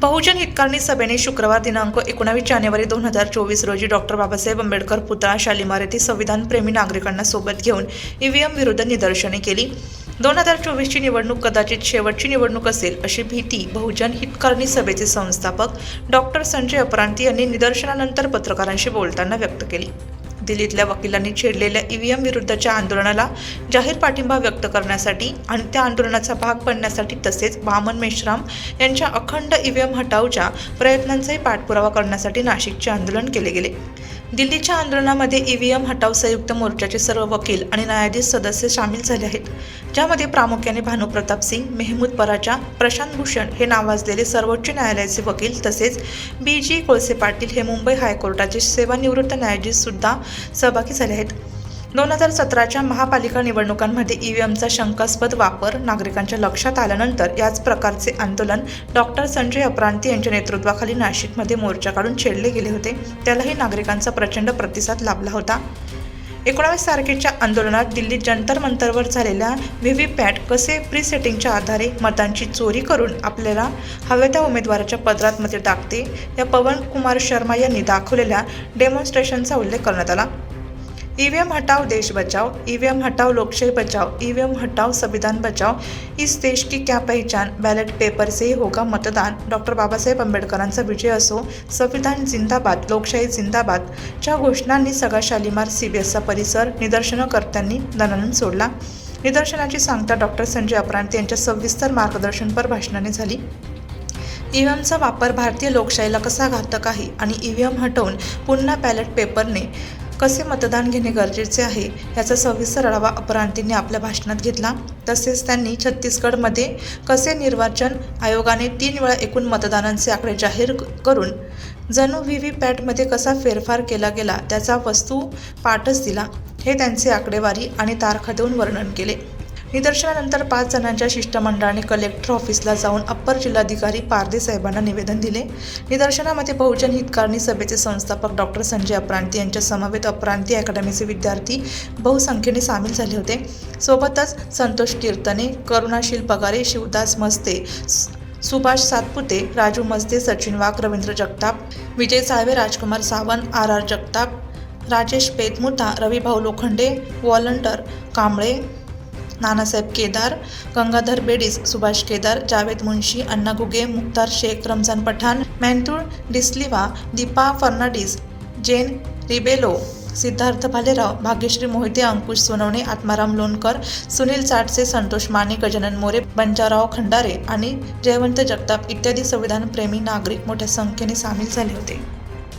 बहुजन हितकारणी सभेने शुक्रवार दिनांक एकोणावीस जानेवारी दोन हजार चोवीस रोजी डॉक्टर बाबासाहेब आंबेडकर पुतळा शालिमार येथे संविधानप्रेमी नागरिकांना सोबत घेऊन ईव्हीएम विरुद्ध निदर्शने केली. दोन हजार चोवीसची निवडणूक कदाचित शेवटची निवडणूक असेल अशी भीती बहुजन हितकारणी सभेचे संस्थापक डॉक्टर संजय अपरांती यांनी निदर्शनानंतर पत्रकारांशी बोलताना व्यक्त केली. दिल्लीतल्या वकिलांनी छेडलेल्या ईव्हीएम विरुद्धच्या आंदोलनाला जाहीर पाठिंबा व्यक्त करण्यासाठी आणि त्या आंदोलनाचा भाग बनण्यासाठी तसेच वामन मेश्राम यांच्या अखंड ईव्हीएम हटावच्या प्रयत्नांचाही पाठपुरावा करण्यासाठी नाशिकचे आंदोलन केले गेले. दिल्लीच्या आंदोलनामध्ये ईव्हीएम हटाव संयुक्त मोर्चाचे सर्व वकील आणि न्यायाधीश सदस्य सामील झाले आहेत. ज्यामध्ये प्रामुख्याने भानुप्रताप सिंग मेहमूद पराचा प्रशांत भूषण हे नावाजलेले सर्वोच्च न्यायालयाचे वकील तसेच बी. जी. कोळसे पाटील हे मुंबई हायकोर्टाचे सेवानिवृत्त न्यायाधीश सुद्धा सहभागी झाले आहेत. दोन हजार सतराच्या महापालिका निवडणुकांमध्ये ईव्हीएमचा शंकास्पद वापर नागरिकांच्या लक्षात आल्यानंतर याच प्रकारचे आंदोलन डॉक्टर संजय अपरांती यांच्या नेतृत्वाखाली नाशिकमध्ये मोर्चा काढून छेडले गेले होते. त्यालाही नागरिकांचा प्रचंड प्रतिसाद लाभला होता. एकोणावीस तारखेच्या आंदोलनात दिल्लीत जंतर मंतरवर झालेल्या व्ही व्ही पॅट कसे प्रीसेटिंगच्या आधारे मतांची चोरी करून आपल्याला हव्या त्या उमेदवाराच्या पदरात मते टाकते या पवन कुमार शर्मा यांनी दाखवलेल्या डेमॉन्स्ट्रेशनचा उल्लेख करण्यात आला. ईवीएम हटाओ देश बचाओ। ईवीएम हटाओ लोकशाही बचाओ। ईवीएम हटाओ संविधान बचाओ। इस देश की क्या पहचान? बॅलेट पेपर से ही होगा मतदान। डॉक्टर बाबासाहेब आंबेडकरांचा विजय असो संविधान जिंदाबाद लोकशाही जिंदाबाद. च्या घोषणांनी सगळा शालिमार सी एसचा परिसर निदर्शनकर्त्यांनी दणानून सोडला. निदर्शनाची सांगता डॉक्टर संजय अपरांत यांच्या सविस्तर मार्गदर्शनपर भाषणाने झाली. ईव्हीएमचा वापर भारतीय लोकशाहीला कसा घातक आहे? आणि ईव्हीएम हटवून पुन्हा बॅलेट पेपरने कसे मतदान घेणे गरजेचे आहे याचा सविस्तर आढावा अपरांतींनी आपल्या भाषणात घेतला. तसेच त्यांनी छत्तीसगडमध्ये कसे निर्वाचन आयोगाने तीन वेळा एकूण मतदानांचे आकडे जाहीर करून जणू व्ही व्ही पॅटमध्ये कसा फेरफार केला गेला त्याचा वस्तू पाठच दिला हे त्यांचे आकडेवारी आणि तारखा देऊन वर्णन केले. निदर्शनानंतर पाच जणांच्या शिष्टमंडळाने कलेक्टर ऑफिसला जाऊन अप्पर जिल्हाधिकारी पारदे साहेबांना निवेदन दिले. निदर्शनामध्ये बहुजन हितकारणी सभेचे संस्थापक डॉक्टर संजय अप्रांती यांच्या समवेत अप्रांती अकॅडमीचे विद्यार्थी बहुसंख्येने सामील झाले होते. सोबतच संतोष कीर्तने करुणाशील पगारे शिवदास मस्ते सुभाष सातपुते राजू मस्ते सचिन वाघ रवींद्र जगताप विजय साळवे राजकुमार सावंत आर आर जगताप राजेश पेतमुठा रविभाऊ लोखंडे वॉलंटर कांबळे नानासाहेब केदार गंगाधर बेडीस सुभाष केदार जावेद मुन्शी अण्णा गुगे मुख्तार शेख रमजान पठाण मॅन्थूळ डिस्लिवा दीपा फर्नाडिस जेन रिबेलो सिद्धार्थ भालेराव भाग्यश्री मोहिते अंकुश सोनवणे आत्माराम लोणकर सुनील चाटसे संतोष माने गजानन मोरे बंजाराव खंडारे आणि जयवंत जगताप इत्यादी संविधानप्रेमी नागरिक मोठ्या संख्येने सामील झाले होते.